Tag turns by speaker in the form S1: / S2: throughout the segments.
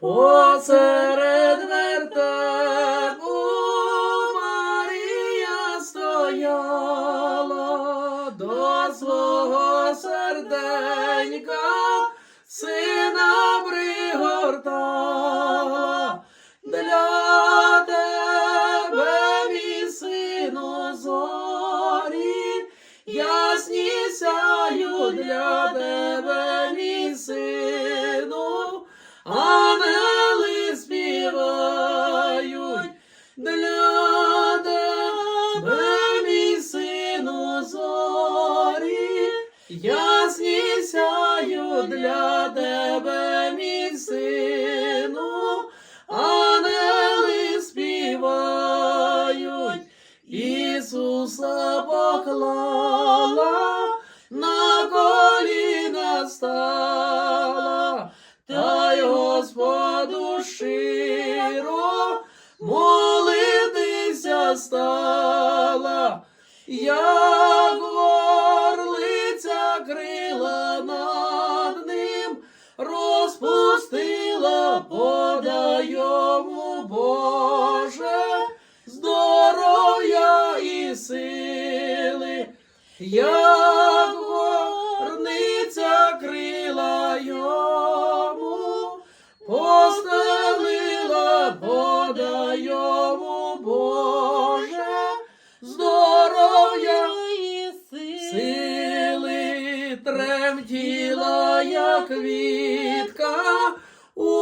S1: Посеред вертепу Марія стояла до свого серденька, сина пригортала. Для тебе, мій сину, зорі, ясні сяють для тебе, мій сину, ясні сяють для тебе, мій сину, ангели співають, Ісуса поклала, на коліна стала, та й Господу широ молитися стала, як подай йому Боже, здоров'я і сили, як горниця крила йому, постелила, йому Боже, здоров'я сили. Тремтіла, як квітка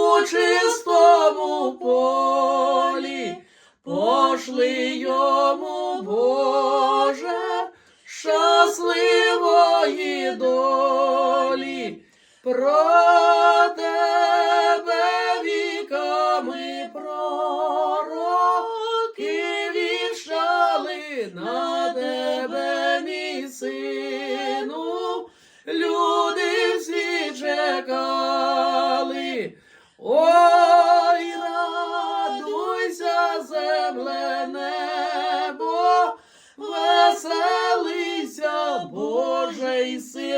S1: у чистому полі, пошли йому Боже, щасливої долі, про тебе віками пророки вішали на тебе, мій сину. Ой, радуйся, земле небо, веселися, Божий син.